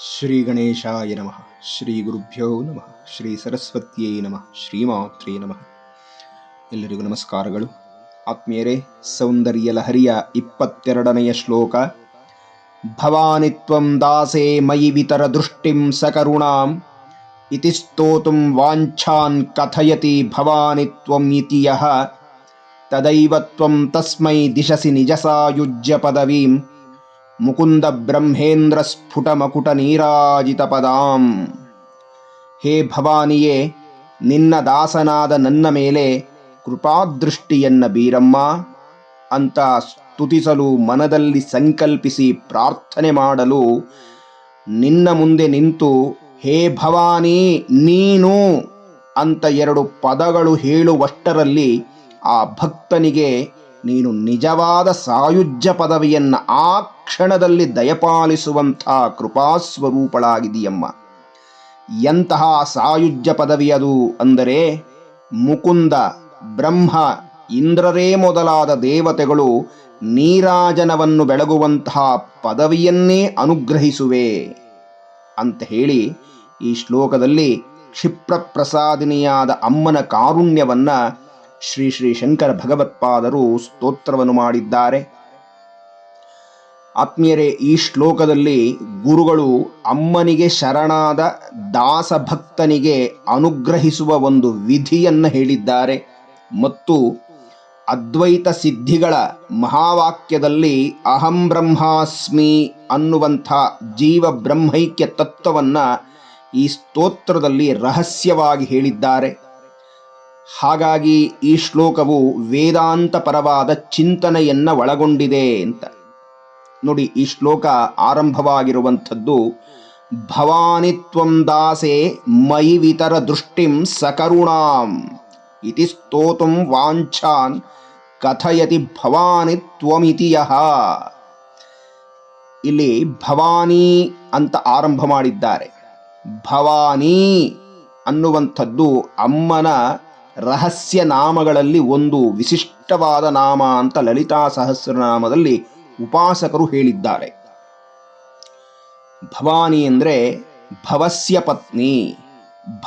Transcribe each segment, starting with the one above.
ಶ್ರೀ ಗಣೇಶಾಯ ನಮಃ ಶ್ರೀ ಗುರುಭ್ಯೋ ನಮಃ ಶ್ರೀ ಸರಸ್ವತಿಯೇ ನಮಃ ಶ್ರೀಮಾತ್ರೇ ನಮಃ ಎಲ್ಲರಿಗೂ ನಮಸ್ಕಾರಗಳು. ಆತ್ಮೀಯರೇ ಸೌಂದರ್ಯ ಲಹರಿಯ ಇಪ್ಪತ್ತೆರಡನೆಯ ಶ್ಲೋಕ, ಭವಾನಿ ತ್ವಂ ದಾಸೇ ಮಯಿ ವಿತರ ದೃಷ್ಟಿಂ ಸಕರುಣಾಂ, ಇತಿ ಸ್ತೋತುಂ ವಾಂಛಾನ್ ಕಥಯತಿ ಭವಾನಿ ತ್ವಂ ಇತಿ ಯಹ, ತದೈವ ತಸ್ಮೈ ದಿಶಸಿ ನಿಜಸಾಯುಜ್ಯ ಪದವೀಂ ಮುಕುಂದ ಬ್ರಹ್ಮೇಂದ್ರ ಸ್ಫುಟ ಮಕುಟ ನೀರಾಜಿತ ಪದಾಂ ಹೇ ಭವಾನಿಯೇ, ನಿನ್ನ ದಾಸನಾದ ನನ್ನ ಮೇಲೆ ಕೃಪಾದೃಷ್ಟಿಯನ್ನ ಬೀರಮ್ಮ. ಅಂತ ಸ್ತುತಿಸಲು ಮನದಲ್ಲಿ ಸಂಕಲ್ಪಿಸಿ ಪ್ರಾರ್ಥನೆ ಮಾಡಲು ನಿನ್ನ ಮುಂದೆ ನಿಂತು, ಹೇ ಭವಾನಿ, ನೀನು ಅಂತ ಎರಡು ಪದಗಳು ಹೇಳುವಷ್ಟರಲ್ಲಿ ಆ ಭಕ್ತನಿಗೆ ನೀನು ನಿಜವಾದ ಸಾಯುಜ್ಯ ಪದವಿಯನ್ನು ಆ ಕ್ಷಣದಲ್ಲಿ ದಯಪಾಲಿಸುವಂಥ ಕೃಪಾಸ್ವರೂಪಳಾಗಿದೆಯಮ್ಮ ಎಂತಹ ಸಾಯುಜ್ಯ ಪದವಿಯದು ಅಂದರೆ ಮುಕುಂದ, ಬ್ರಹ್ಮ, ಇಂದ್ರರೇ ಮೊದಲಾದ ದೇವತೆಗಳು ನೀರಾಜನವನ್ನು ಬೆಳಗುವಂತಹ ಪದವಿಯನ್ನೇ ಅನುಗ್ರಹಿಸುವೆ ಅಂತ ಹೇಳಿ ಈ ಶ್ಲೋಕದಲ್ಲಿ ಕ್ಷಿಪ್ರಪ್ರಸಾದಿನಿಯಾದ ಅಮ್ಮನ ಕಾರುಣ್ಯವನ್ನ ಶ್ರೀ ಶ್ರೀ ಶಂಕರ ಭಗವತ್ಪಾದರು ಸ್ತೋತ್ರವನ್ನು ಮಾಡಿದ್ದಾರೆ. ಆತ್ಮೀಯರೇ, ಈ ಶ್ಲೋಕದಲ್ಲಿ ಗುರುಗಳು ಅಮ್ಮನಿಗೆ ಶರಣಾದ ದಾಸಭಕ್ತನಿಗೆ ಅನುಗ್ರಹಿಸುವ ಒಂದು ವಿಧಿಯನ್ನು ಹೇಳಿದ್ದಾರೆ. ಮತ್ತು ಅದ್ವೈತ ಸಿದ್ಧಿಗಳ ಮಹಾವಾಕ್ಯದಲ್ಲಿ ಅಹಂ ಬ್ರಹ್ಮಾಸ್ಮಿ ಅನ್ನುವಂಥ ಜೀವ ಬ್ರಹ್ಮೈಕ್ಯ ತತ್ವವನ್ನು ಈ ಸ್ತೋತ್ರದಲ್ಲಿ ರಹಸ್ಯವಾಗಿ ಹೇಳಿದ್ದಾರೆ. ಹಾಗಾಗಿ ಈ ಶ್ಲೋಕವು ವೇದಾಂತ ಪರವಾದ ಚಿಂತನೆಯನ್ನ ಒಳಗೊಂಡಿದೆ ಅಂತ. ನೋಡಿ, ಈ ಶ್ಲೋಕ ಆರಂಭವಾಗಿರುವಂಥದ್ದು ಭವಾನಿತ್ವಂ ದಾಸೆ ಮಯಿ ವಿತರ ದೃಷ್ಟಿಂ ಸಕರುಣಾಂ ಇತಿ ಸ್ತೋತುಂ ವಾಂಛಾನ್ ಕಥಯತಿ ಭವಾನಿ ತ್ವಮಿತಿ ಇಲ್ಲಿ ಭವಾನಿ ಅಂತ ಆರಂಭ ಮಾಡಿದ್ದಾರೆ. ಭವಾನಿ ಅನ್ನುವಂಥದ್ದು ಅಮ್ಮನ ರಹಸ್ಯ ನಾಮಗಳಲ್ಲಿ ಒಂದು ವಿಶಿಷ್ಟವಾದ ನಾಮ ಅಂತ ಲಲಿತಾ ಸಹಸ್ರನಾಮದಲ್ಲಿ ಉಪಾಸಕರು ಹೇಳಿದ್ದಾರೆ. ಭವಾನಿ ಅಂದರೆ ಭವಸ್ಯ ಪತ್ನಿ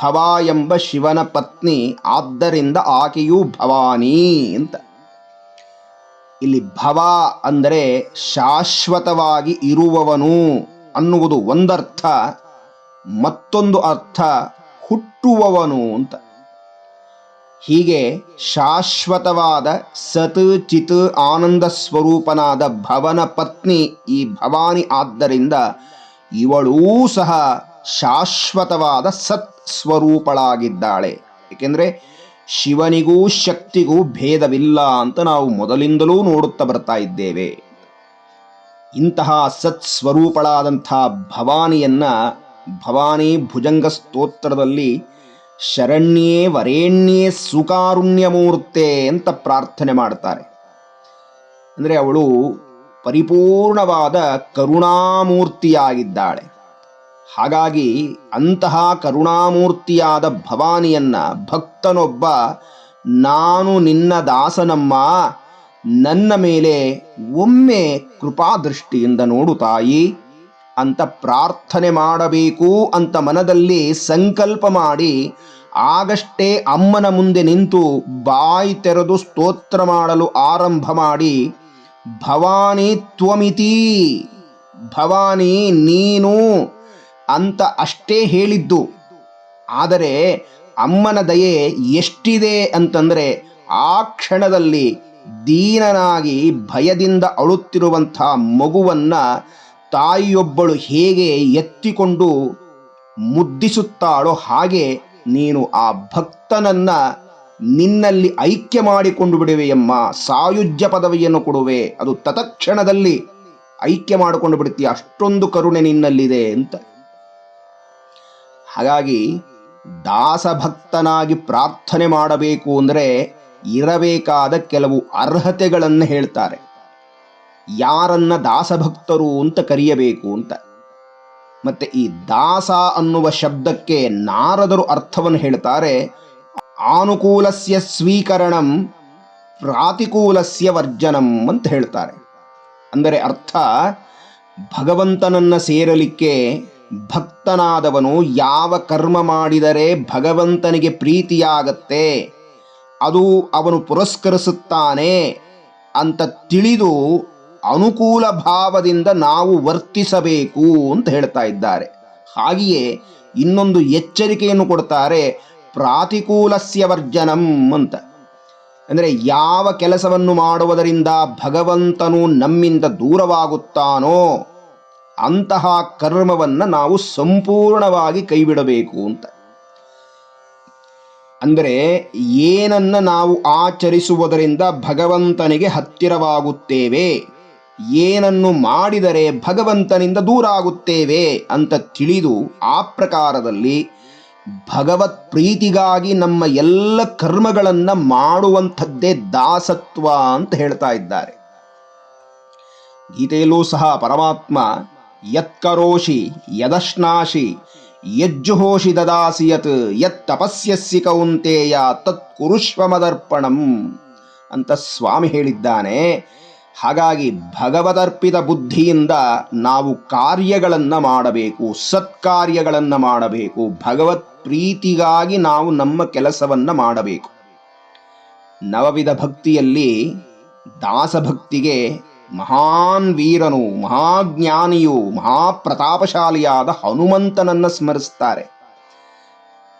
ಭವ ಎಂಬ ಶಿವನ ಪತ್ನಿ, ಆದ್ದರಿಂದ ಆಕೆಯು ಭವಾನಿ ಅಂತ. ಇಲ್ಲಿ ಭವ ಅಂದರೆ ಶಾಶ್ವತವಾಗಿ ಇರುವವನು ಅನ್ನುವುದು ಒಂದರ್ಥ, ಮತ್ತೊಂದು ಅರ್ಥ ಹುಟ್ಟುವವನು ಅಂತ. ಹೀಗೆ ಶಾಶ್ವತವಾದ ಸತ್ ಚಿತ್ ಆನಂದ ಸ್ವರೂಪನಾದ ಭವನ ಪತ್ನಿ ಈ ಭವಾನಿ ಆದ್ದರಿಂದ ಇವಳೂ ಸಹ ಶಾಶ್ವತವಾದ ಸತ್ ಸ್ವರೂಪಳಾಗಿದ್ದಾಳೆ. ಏಕೆಂದರೆ ಶಿವನಿಗೂ ಶಕ್ತಿಗೂ ಭೇದವಿಲ್ಲ ಅಂತ ನಾವು ಮೊದಲಿಂದಲೂ ನೋಡುತ್ತಾ ಬರ್ತಾ ಇದ್ದೇವೆ. ಇಂತಹ ಸತ್ ಸ್ವರೂಪಳಾದಂಥ ಭವಾನಿಯನ್ನ ಭವಾನಿ ಭುಜಂಗ ಸ್ತೋತ್ರದಲ್ಲಿ ಶರಣ್ಯೇ ವರೇಣ್ಯೇ ಸುಕಾರುಣ್ಯಮೂರ್ತೆ ಅಂತ ಪ್ರಾರ್ಥನೆ ಮಾಡ್ತಾರೆ. ಅಂದರೆ ಅವಳು ಪರಿಪೂರ್ಣವಾದ ಕರುಣಾಮೂರ್ತಿಯಾಗಿದ್ದಾಳೆ. ಹಾಗಾಗಿ ಅಂತಹ ಕರುಣಾಮೂರ್ತಿಯಾದ ಭವಾನಿಯನ್ನ ಭಕ್ತನೊಬ್ಬ, ನಾನು ನಿನ್ನ ದಾಸನಮ್ಮ, ನನ್ನ ಮೇಲೆ ಒಮ್ಮೆ ಕೃಪಾದೃಷ್ಟಿಯಿಂದ ನೋಡು ತಾಯಿ ಅಂತ ಪ್ರಾರ್ಥನೆ ಮಾಡಬೇಕು ಅಂತ ಮನದಲ್ಲಿ ಸಂಕಲ್ಪ ಮಾಡಿ ಆಗಷ್ಟೇ ಅಮ್ಮನ ಮುಂದೆ ನಿಂತು ಬಾಯಿ ತೆರೆದು ಸ್ತೋತ್ರ ಮಾಡಲು ಆರಂಭ ಮಾಡಿ, ಭವಾನಿ ತ್ವಮಿತಿ, ಭವಾನಿ ನೀನು ಅಂತ ಅಷ್ಟೇ ಹೇಳಿದ್ದು. ಆದರೆ ಅಮ್ಮನ ದಯೆ ಎಷ್ಟಿದೆ ಅಂತಂದರೆ ಆ ಕ್ಷಣದಲ್ಲಿ ದೀನನಾಗಿ ಭಯದಿಂದ ಅಳುತ್ತಿರುವಂಥ ಮಗುವನ್ನ ತಾಯಿಯೊಬ್ಬಳು ಹೇಗೆ ಎತ್ತಿಕೊಂಡು ಮುದ್ದಿಸುತ್ತಾಳೋ ಹಾಗೆ ನೀನು ಆ ಭಕ್ತನನ್ನ ನಿನ್ನಲ್ಲಿ ಐಕ್ಯ ಮಾಡಿಕೊಂಡು ಬಿಡುವೆಯಮ್ಮ ಸಾಯುಜ್ಯ ಪದವಿಯನ್ನು ಕೊಡುವೆ. ಅದು ತತಕ್ಷಣದಲ್ಲಿ ಐಕ್ಯ ಮಾಡಿಕೊಂಡು ಬಿಡ್ತೀಯ ಅಷ್ಟೊಂದು ಕರುಣೆ ನಿನ್ನಲ್ಲಿದೆ ಅಂತ. ಹಾಗಾಗಿ ದಾಸಭಕ್ತನಾಗಿ ಪ್ರಾರ್ಥನೆ ಮಾಡಬೇಕು ಅಂದರೆ ಇರಬೇಕಾದ ಕೆಲವು ಅರ್ಹತೆಗಳನ್ನು ಹೇಳ್ತಾರೆ. ಯಾರನ್ನ ದಾಸಭಕ್ತರು ಅಂತ ಕರೆಯಬೇಕು ಅಂತ. ಮತ್ತೆ ಈ ದಾಸ ಅನ್ನುವ ಶಬ್ದಕ್ಕೆ ನಾರದರು ಅರ್ಥವನ್ನು ಹೇಳ್ತಾರೆ, ಆನುಕೂಲಸ್ಯ ಸ್ವೀಕರಣಂ ಪ್ರಾತಿಕೂಲಸ್ಯ ವರ್ಜನಂ ಅಂತ ಹೇಳ್ತಾರೆ. ಅಂದರೆ ಅರ್ಥ, ಭಗವಂತನನ್ನ ಸೇರಲಿಕ್ಕೆ ಭಕ್ತನಾದವನು ಯಾವ ಕರ್ಮ ಮಾಡಿದರೆ ಭಗವಂತನಿಗೆ ಪ್ರೀತಿಯಾಗತ್ತೆ, ಅದು ಅವನು ಪುರಸ್ಕರಿಸುತ್ತಾನೆ ಅಂತ ತಿಳಿದು ಅನುಕೂಲ ಭಾವದಿಂದ ನಾವು ವರ್ತಿಸಬೇಕು ಅಂತ ಹೇಳ್ತಾ ಇದ್ದಾರೆ. ಹಾಗೆಯೇ ಇನ್ನೊಂದು ಎಚ್ಚರಿಕೆಯನ್ನು ಕೊಡ್ತಾರೆ ಪ್ರಾತಿಕೂಲಸ್ಯ ವರ್ಜನಂ ಅಂತ. ಅಂದರೆ ಯಾವ ಕೆಲಸವನ್ನು ಮಾಡುವುದರಿಂದ ಭಗವಂತನು ನಮ್ಮಿಂದ ದೂರವಾಗುತ್ತಾನೋ ಅಂತಹ ಕರ್ಮವನ್ನು ನಾವು ಸಂಪೂರ್ಣವಾಗಿ ಕೈಬಿಡಬೇಕು ಅಂತ. ಅಂದರೆ ಏನನ್ನ ನಾವು ಆಚರಿಸುವುದರಿಂದ ಭಗವಂತನಿಗೆ ಹತ್ತಿರವಾಗುತ್ತೇವೆ ಏನನ್ನು ಮಾಡಿದರೆ ಭಗವಂತನಿಂದ ದೂರ ಆಗುತ್ತೇವೆ ಅಂತ ತಿಳಿದು ಆ ಪ್ರಕಾರದಲ್ಲಿ ಭಗವತ್ ಪ್ರೀತಿಗಾಗಿ ನಮ್ಮ ಎಲ್ಲ ಕರ್ಮಗಳನ್ನು ಮಾಡುವಂಥದ್ದೇ ದಾಸತ್ವ ಅಂತ ಹೇಳ್ತಾ ಇದ್ದಾರೆ. ಗೀತೆಯಲ್ಲೂ ಸಹ ಪರಮಾತ್ಮ, ಯತ್ಕರೋಷಿ ಯದಶ್ನಾಶಿ ಯಜ್ಜುಹೋಷಿ ದದಾಸಿ ಯತ್ ಯತ್ ತಪಸ್ಯಸ್ಸಿ ಕೌಂತೆಯ ತತ್ ಕುರುಷ್ವಮದರ್ಪಣಂ ಅಂತ ಸ್ವಾಮಿ ಹೇಳಿದ್ದಾನೆ. ಹಾಗಾಗಿ ಭಗವದರ್ಪಿತ ಬುದ್ಧಿಯಿಂದ ನಾವು ಕಾರ್ಯಗಳನ್ನು ಮಾಡಬೇಕು, ಸತ್ಕಾರ್ಯಗಳನ್ನು ಮಾಡಬೇಕು, ಭಗವತ್ ಪ್ರೀತಿಗಾಗಿ ನಾವು ನಮ್ಮ ಕೆಲಸವನ್ನು ಮಾಡಬೇಕು. ನವವಿಧ ಭಕ್ತಿಯಲ್ಲಿ ದಾಸಭಕ್ತಿಗೆ ಮಹಾನ್ ವೀರನು, ಮಹಾಜ್ಞಾನಿಯು, ಮಹಾಪ್ರತಾಪಶಾಲಿಯಾದ ಹನುಮಂತನನ್ನು ಸ್ಮರಿಸ್ತಾರೆ.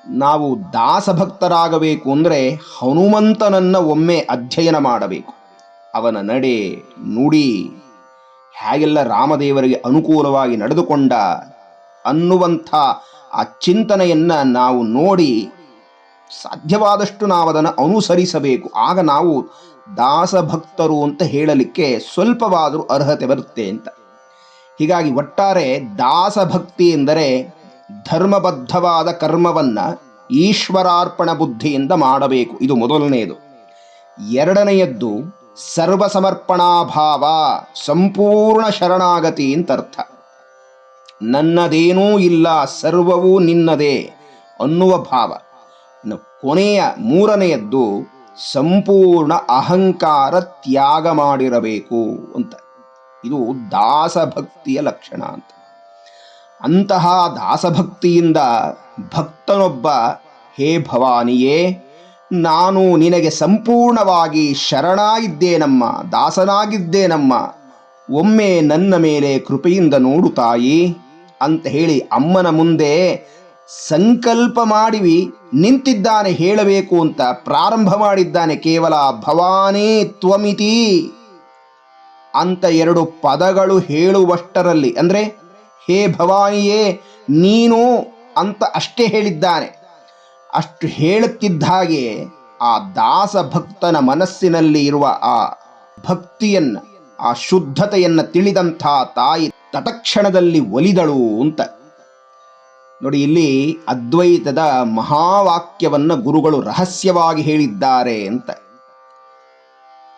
ನಾವು ದಾಸಭಕ್ತರಾಗಬೇಕು ಅಂದರೆ ಹನುಮಂತನನ್ನು ಒಮ್ಮೆ ಅಧ್ಯಯನ ಮಾಡಬೇಕು. ಅವನ ನಡೆ ನುಡಿ ಹೇಗೆಲ್ಲ ರಾಮದೇವರಿಗೆ ಅನುಕೂಲವಾಗಿ ನಡೆದುಕೊಂಡ ಅನ್ನುವಂಥ ಆ ಚಿಂತನೆಯನ್ನು ನಾವು ನೋಡಿ ಸಾಧ್ಯವಾದಷ್ಟು ನಾವು ಅದನ್ನು ಅನುಸರಿಸಬೇಕು. ಆಗ ನಾವು ದಾಸಭಕ್ತರು ಅಂತ ಹೇಳಲಿಕ್ಕೆ ಸ್ವಲ್ಪವಾದರೂ ಅರ್ಹತೆ ಬರುತ್ತೆ ಅಂತ. ಹೀಗಾಗಿ ಒಟ್ಟಾರೆ ದಾಸಭಕ್ತಿ ಎಂದರೆ ಧರ್ಮಬದ್ಧವಾದ ಕರ್ಮವನ್ನ ಈಶ್ವರಾರ್ಪಣ ಬುದ್ಧಿಯಿಂದ ಮಾಡಬೇಕು. ಇದು ಮೊದಲನೆಯದು. ಎರಡನೆಯದ್ದು ಸರ್ವಸಮರ್ಪಣಾಭಾವ, ಸಂಪೂರ್ಣ ಶರಣಾಗತಿ ಅಂತ ಅರ್ಥ ನನ್ನದೇನೂ ಇಲ್ಲ, ಸರ್ವವೂ ನಿನ್ನದೇ ಅನ್ನುವ ಭಾವ. ಕೊನೆಯ, ಮೂರನೆಯದ್ದು ಸಂಪೂರ್ಣ ಅಹಂಕಾರ ತ್ಯಾಗ ಮಾಡಿರಬೇಕು ಅಂತ. ಇದು ದಾಸಭಕ್ತಿಯ ಲಕ್ಷಣ ಅಂತ. ಅಂತಹ ದಾಸಭಕ್ತಿಯಿಂದ ಭಕ್ತನೊಬ್ಬ, ಹೇ ಭವಾನಿಯೇ ನಾನು ನಿನಗೆ ಸಂಪೂರ್ಣವಾಗಿ ಶರಣಾಗಿದ್ದೇನಮ್ಮ, ದಾಸನಾಗಿದ್ದೇನಮ್ಮ, ಒಮ್ಮೆ ನನ್ನ ಮೇಲೆ ಕೃಪೆಯಿಂದ ನೋಡು ತಾಯಿ ಅಂತ ಹೇಳಿ ಅಮ್ಮನ ಮುಂದೆ ಸಂಕಲ್ಪ ಮಾಡಿವಿ, ನಿಂತಿದ್ದಾನೆ ಹೇಳಬೇಕು ಅಂತ ಪ್ರಾರಂಭ ಮಾಡಿದ್ದಾನೆ ಕೇವಲ ಭವಾನೇ ತ್ವಮಿತಿ ಅಂತ ಎರಡು ಪದಗಳು ಹೇಳುವಷ್ಟರಲ್ಲಿ, ಅಂದರೆ ಹೇ ಭವಾನಿಯೇ ನೀನು ಅಂತ ಅಷ್ಟೇ ಹೇಳಿದ್ದಾನೆ. ಅಷ್ಟು ಹೇಳುತ್ತಿದ್ದ ಹಾಗೆ ಆ ದಾಸ ಭಕ್ತನ ಮನಸ್ಸಿನಲ್ಲಿ ಇರುವ ಆ ಭಕ್ತಿಯನ್ನ, ಆ ಶುದ್ಧತೆಯನ್ನ ತಿಳಿದಂಥ ತಾಯಿ ತತಕ್ಷಣದಲ್ಲಿ ಒಲಿದಳು ಅಂತ. ನೋಡಿ, ಇಲ್ಲಿ ಅದ್ವೈತದ ಮಹಾವಾಕ್ಯವನ್ನ ಗುರುಗಳು ರಹಸ್ಯವಾಗಿ ಹೇಳಿದ್ದಾರೆ ಅಂತ.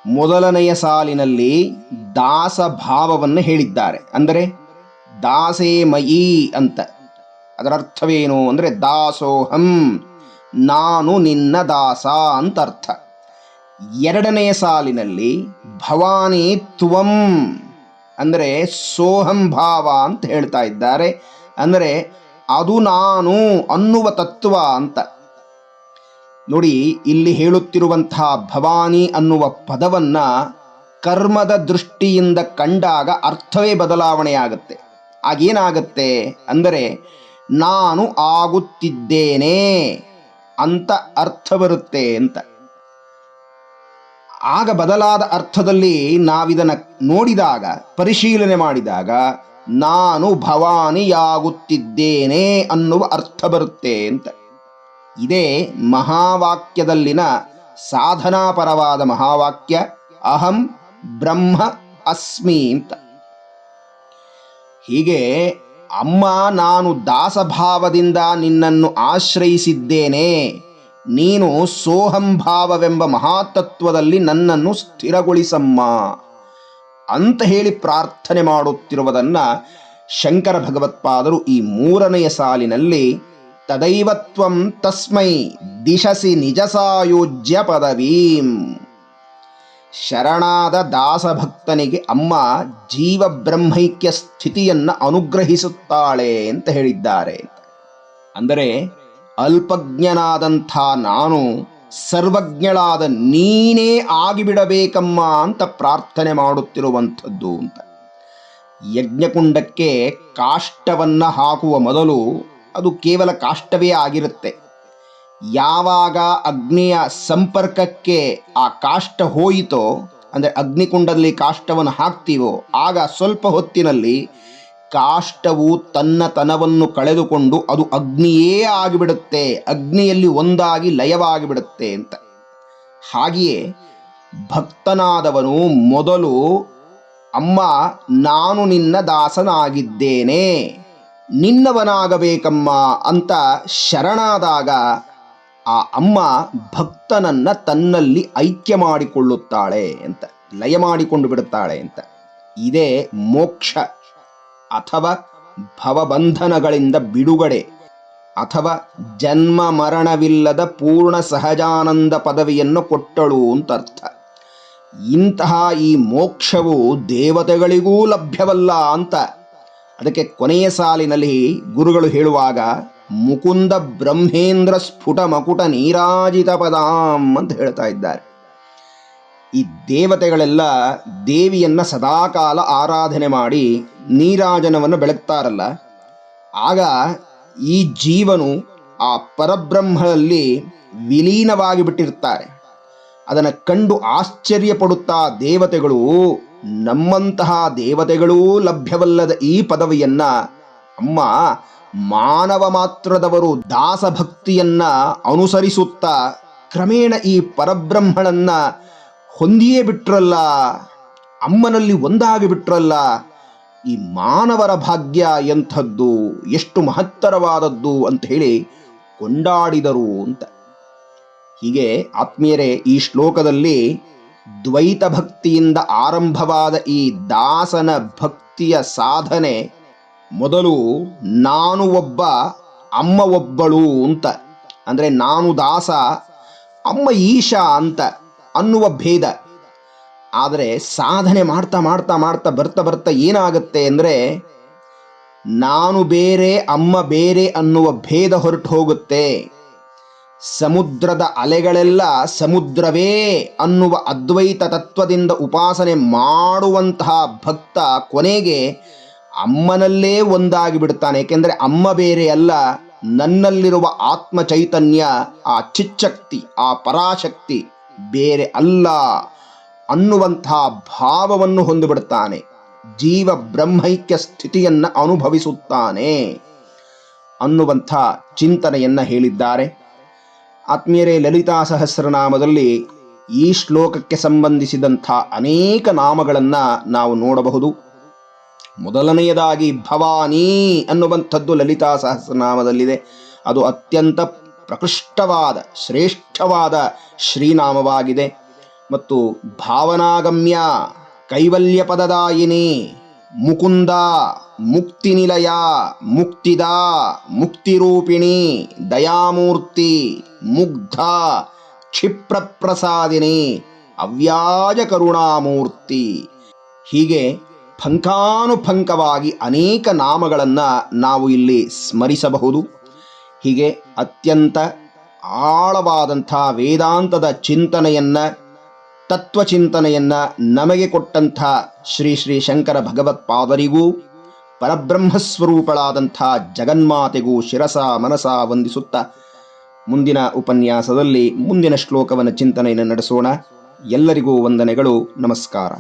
ಮೊದಲನೆಯ ಸಾಲಿನಲ್ಲಿ ದಾಸ ಭಾವವನ್ನು ಹೇಳಿದ್ದಾರೆ. ಅಂದರೆ, ದಾಸೇ ಮಯಿ ಅಂತ. ಅದರ ಅರ್ಥವೇನು? ಅಂದರೆ, ದಾಸೋಹಂ ನಾನು ನಿನ್ನ ದಾಸ ಅಂತ ಅರ್ಥ ಎರಡನೆಯ ಸಾಲಿನಲ್ಲಿ ಭವಾನಿ ತ್ವಂ ಅಂದರೆ ಸೋಹಂ ಭಾವ ಅಂತ ಹೇಳ್ತಾ ಇದ್ದಾರೆ. ಅಂದರೆ ಅದು ನಾನು ಅನ್ನುವ ತತ್ವ ಅಂತ. ನೋಡಿ, ಇಲ್ಲಿ ಹೇಳುತ್ತಿರುವಂತಹ ಭವಾನಿ ಅನ್ನುವ ಪದವನ್ನ ಕರ್ಮದ ದೃಷ್ಟಿಯಿಂದ ಕಂಡಾಗ ಅರ್ಥವೇ ಬದಲಾವಣೆಯಾಗುತ್ತೆ ಆಗೇನಾಗತ್ತೆ ಅಂದರೆ ನಾನು ಆಗುತ್ತಿದ್ದೇನೆ. ಅಂತ ಅರ್ಥ ಬರುತ್ತೆ ಅಂತ. ಆಗ ಬದಲಾದ ಅರ್ಥದಲ್ಲಿ ನಾವಿದನ್ನ ನೋಡಿದಾಗ, ಪರಿಶೀಲನೆ ಮಾಡಿದಾಗ, ನಾನು ಭವಾನಿಯಾಗುತ್ತಿದ್ದೇನೆ ಅನ್ನುವ ಅರ್ಥ ಬರುತ್ತೆ ಅಂತ. ಇದೇ ಮಹಾವಾಕ್ಯದಲ್ಲಿನ ಸಾಧನಾಪರವಾದ ಮಹಾವಾಕ್ಯ, ಅಹಂ ಬ್ರಹ್ಮ ಅಸ್ಮಿ ಅಂತ. ಹೀಗೆ ಅಮ್ಮ, ನಾನು ದಾಸಭಾವದಿಂದ ನಿನ್ನನ್ನು ಆಶ್ರಯಿಸಿದ್ದೇನೆ. ನೀನು ಸೋಹಂಭಾವವೆಂಬ ಮಹಾತತ್ವದಲ್ಲಿ ನನ್ನನ್ನು ಸ್ಥಿರಗೊಳಿಸಮ್ಮ. ಅಂತ ಹೇಳಿ ಪ್ರಾರ್ಥನೆ ಮಾಡುತ್ತಿರುವುದನ್ನು ಶಂಕರ ಭಗವತ್ಪಾದರು ಈ ಮೂರನೆಯ ಸಾಲಿನಲ್ಲಿ ತದೈವತ್ವಂ ತಸ್ಮೈ ದಿಶಸಿ ನಿಜಸಾಯೋಜ್ಯ ಪದವೀಂ. ಶರಣಾದ ದಾಸಭಕ್ತನಿಗೆ ಅಮ್ಮ ಜೀವ ಬ್ರಹ್ಮೈಕ್ಯ ಸ್ಥಿತಿಯನ್ನು ಅನುಗ್ರಹಿಸುತ್ತಾಳೆ ಅಂತ ಹೇಳಿದ್ದಾರೆ. ಅಂದರೆ ಅಲ್ಪಜ್ಞನಾದಂಥ ನಾನು ಸರ್ವಜ್ಞಳಾದ ನೀನೇ ಆಗಿಬಿಡಬೇಕಮ್ಮ ಅಂತ ಪ್ರಾರ್ಥನೆ ಮಾಡುತ್ತಿರುವಂಥದ್ದು ಅಂತ. ಯಜ್ಞಕುಂಡಕ್ಕೆ ಕಾಷ್ಟವನ್ನು ಹಾಕುವ ಮೊದಲು ಅದು ಕೇವಲ ಕಾಷ್ಟವೇ ಆಗಿರುತ್ತೆ. ಯಾವಾಗ ಅಗ್ನಿಯ ಸಂಪರ್ಕಕ್ಕೆ ಆ ಕಾಷ್ಟ ಹೋಯಿತೋ, ಅಂದರೆ ಅಗ್ನಿಕುಂಡದಲ್ಲಿ ಕಾಷ್ಟವನ್ನು ಹಾಕ್ತೀವೋ, ಆಗ ಸ್ವಲ್ಪ ಹೊತ್ತಿನಲ್ಲಿ ಕಾಷ್ಟವು ತನ್ನ ತನವನ್ನು ಕಳೆದುಕೊಂಡು ಅದು ಅಗ್ನಿಯೇ ಆಗಿಬಿಡುತ್ತೆ, ಅಗ್ನಿಯಲ್ಲಿ ಒಂದಾಗಿ ಲಯವಾಗಿಬಿಡುತ್ತೆ ಅಂತ. ಹಾಗೆಯೇ ಭಕ್ತನಾದವನು ಮೊದಲು, ಅಮ್ಮ, ನಾನು ನಿನ್ನ ದಾಸನಾಗಿದ್ದೇನೆ, ನಿನ್ನವನಾಗಬೇಕಮ್ಮ ಅಂತ ಶರಣಾದಾಗ ಆ ಅಮ್ಮ ಭಕ್ತನನ್ನ ತನ್ನಲ್ಲಿ ಐಕ್ಯ ಮಾಡಿಕೊಳ್ಳುತ್ತಾಳೆ ಅಂತ, ಲಯ ಮಾಡಿಕೊಂಡು ಬಿಡುತ್ತಾಳೆ ಅಂತ. ಇದೇ ಮೋಕ್ಷ ಅಥವಾ ಭವಬಂಧನಗಳಿಂದ ಬಿಡುಗಡೆ ಅಥವಾ ಜನ್ಮ ಮರಣವಿಲ್ಲದ ಪೂರ್ಣ ಸಹಜಾನಂದ ಪದವಿಯನ್ನು ಕೊಟ್ಟಳು ಅಂತ ಅರ್ಥ. ಇಂತಹ ಈ ಮೋಕ್ಷವು ದೇವತೆಗಳಿಗೂ ಲಭ್ಯವಲ್ಲ ಅಂತ. ಅದಕ್ಕೆ ಕೊನೆಯ ಸಾಲಿನಲ್ಲಿ ಗುರುಗಳು ಹೇಳುವಾಗ ಮುಕುಂದ ಬ್ರಹ್ಮೇಂದ್ರ ಸ್ಫುಟ ಮಕುಟ ನೀರಾಜಿತ ಪದಾಂ ಅಂತ ಹೇಳ್ತಾ ಇದ್ದಾರೆ. ಈ ದೇವತೆಗಳೆಲ್ಲ ದೇವಿಯನ್ನ ಸದಾಕಾಲ ಆರಾಧನೆ ಮಾಡಿ ನೀರಾಜನವನ್ನು ಬೆಳಗ್ತಾರಲ್ಲ. ಆಗ ಈ ಜೀವನು ಆ ಪರಬ್ರಹ್ಮದಲ್ಲಿ ವಿಲೀನವಾಗಿ ಬಿಟ್ಟಿರ್ತಾರೆ. ಅದನ್ನು ಕಂಡು ಆಶ್ಚರ್ಯ ಪಡುತ್ತಾ ದೇವತೆಗಳು, ನಮ್ಮಂತಹ ದೇವತೆಗಳೂ ಲಭ್ಯವಲ್ಲದ ಈ ಪದವಿಯನ್ನ, ಅಮ್ಮ ಮಾನವ ಮಾತ್ರದವರು ದಾಸಭಕ್ತಿಯನ್ನ ಅನುಸರಿಸುತ್ತಾ ಕ್ರಮೇಣ ಈ ಪರಬ್ರಹ್ಮಣನ್ನ ಹೊಂದಿಯೇ ಬಿಟ್ರಲ್ಲ, ಅಮ್ಮನಲ್ಲಿ ಒಂದಾಗಿ ಬಿಟ್ರಲ್ಲ, ಈ ಮಾನವರ ಭಾಗ್ಯ ಎಂಥದ್ದು, ಎಷ್ಟು ಮಹತ್ತರವಾದದ್ದು ಅಂತ ಹೇಳಿ ಕೊಂಡಾಡಿದರು ಅಂತ. ಹೀಗೆ ಆತ್ಮೀಯರೇ, ಈ ಶ್ಲೋಕದಲ್ಲಿ ದ್ವೈತ ಭಕ್ತಿಯಿಂದ ಆರಂಭವಾದ ಈ ದಾಸನ ಭಕ್ತಿಯ ಸಾಧನೆ ಮೊದಲು ನಾನು ಒಬ್ಬ, ಅಮ್ಮ ಒಬ್ಬಳು ಅಂತ. ಅಂದರೆ ನಾನು ದಾಸ, ಅಮ್ಮ ಈಶಾ ಅಂತ ಅನ್ನುವ ಭೇದ. ಆದರೆ ಸಾಧನೆ ಮಾಡ್ತಾ ಮಾಡ್ತಾ ಮಾಡ್ತಾ ಬರ್ತಾ ಬರ್ತಾ ಏನಾಗುತ್ತೆ ಅಂದರೆ ನಾನು ಬೇರೆ, ಅಮ್ಮ ಬೇರೆ ಅನ್ನುವ ಭೇದ ಹೊರಟು ಹೋಗುತ್ತೆ. ಸಮುದ್ರದ ಅಲೆಗಳೆಲ್ಲ ಸಮುದ್ರವೇ ಅನ್ನುವ ಅದ್ವೈತ ತತ್ವದಿಂದ ಉಪಾಸನೆ ಮಾಡುವಂತಹ ಭಕ್ತ ಕೊನೆಗೆ ಅಮ್ಮನಲ್ಲೇ ಒಂದಾಗಿ ಬಿಡುತ್ತಾನೆ ಏಕೆಂದರೆ ಅಮ್ಮ ಬೇರೆ ಅಲ್ಲ, ನನ್ನಲ್ಲಿರುವ ಆತ್ಮ ಚೈತನ್ಯ ಆ ಚಿಚ್ಚಕ್ತಿ, ಆ ಪರಾಶಕ್ತಿ ಬೇರೆ ಅಲ್ಲ ಅನ್ನುವಂತಹ ಭಾವವನ್ನು ಹೊಂದಿಬಿಡುತ್ತಾನೆ. ಜೀವ ಬ್ರಹ್ಮೈಕ್ಯ ಸ್ಥಿತಿಯನ್ನು ಅನುಭವಿಸುತ್ತಾನೆ ಅನ್ನುವಂಥ ಚಿಂತನೆಯನ್ನ ಹೇಳಿದ್ದಾರೆ. ಆತ್ಮೀಯರೇ, ಲಲಿತಾ ಸಹಸ್ರನಾಮದಲ್ಲಿ ಈ ಶ್ಲೋಕಕ್ಕೆ ಸಂಬಂಧಿಸಿದಂಥ ಅನೇಕ ನಾಮಗಳನ್ನು ನಾವು ನೋಡಬಹುದು. ಮೊದಲನೆಯದಾಗಿ ಭವಾನಿ ಅನ್ನುವಂಥದ್ದು ಲಲಿತಾ ಸಹಸ್ರನಾಮದಲ್ಲಿದೆ. ಅದು ಅತ್ಯಂತ ಪ್ರಕೃಷ್ಟವಾದ, ಶ್ರೇಷ್ಠವಾದ ಶ್ರೀನಾಮವಾಗಿದೆ. ಮತ್ತು ಭಾವನಾಗಮ್ಯ ಕೈವಲ್ಯ ಪದದಾಯಿನಿ ಮುಕುಂದ ಮುಕ್ತಿನಿಲಯ ಮುಕ್ತಿದ ಮುಕ್ತಿರೂಪಿಣಿ ದಯಾಮೂರ್ತಿ ಮುಗ್ಧ ಕ್ಷಿಪ್ರಪ್ರಸಾದಿನಿ ಅವ್ಯಾಜ ಕರುಣಾಮೂರ್ತಿ ಹೀಗೆ ಫಂಕಾನುಫಂಕವಾಗಿ ಅನೇಕ ನಾಮಗಳನ್ನು ನಾವು ಇಲ್ಲಿ ಸ್ಮರಿಸಬಹುದು. ಹೀಗೆ ಅತ್ಯಂತ ಆಳವಾದಂಥ ವೇದಾಂತದ ಚಿಂತನೆಯನ್ನು, ತತ್ವಚಿಂತನೆಯನ್ನು ನಮಗೆ ಕೊಟ್ಟಂಥ ಶ್ರೀ ಶ್ರೀ ಶಂಕರ ಭಗವತ್ಪಾದರಿಗೂ ಪರಬ್ರಹ್ಮಸ್ವರೂಪಳಾದಂಥ ಜಗನ್ಮಾತೆಗೂ ಶಿರಸ ಮನಸ ವಂದಿಸುತ್ತಾ ಮುಂದಿನ ಉಪನ್ಯಾಸದಲ್ಲಿ ಮುಂದಿನ ಶ್ಲೋಕವನ್ನು ಚಿಂತನೆಯನ್ನು ನಡೆಸೋಣ. ಎಲ್ಲರಿಗೂ ವಂದನೆಗಳು, ನಮಸ್ಕಾರ.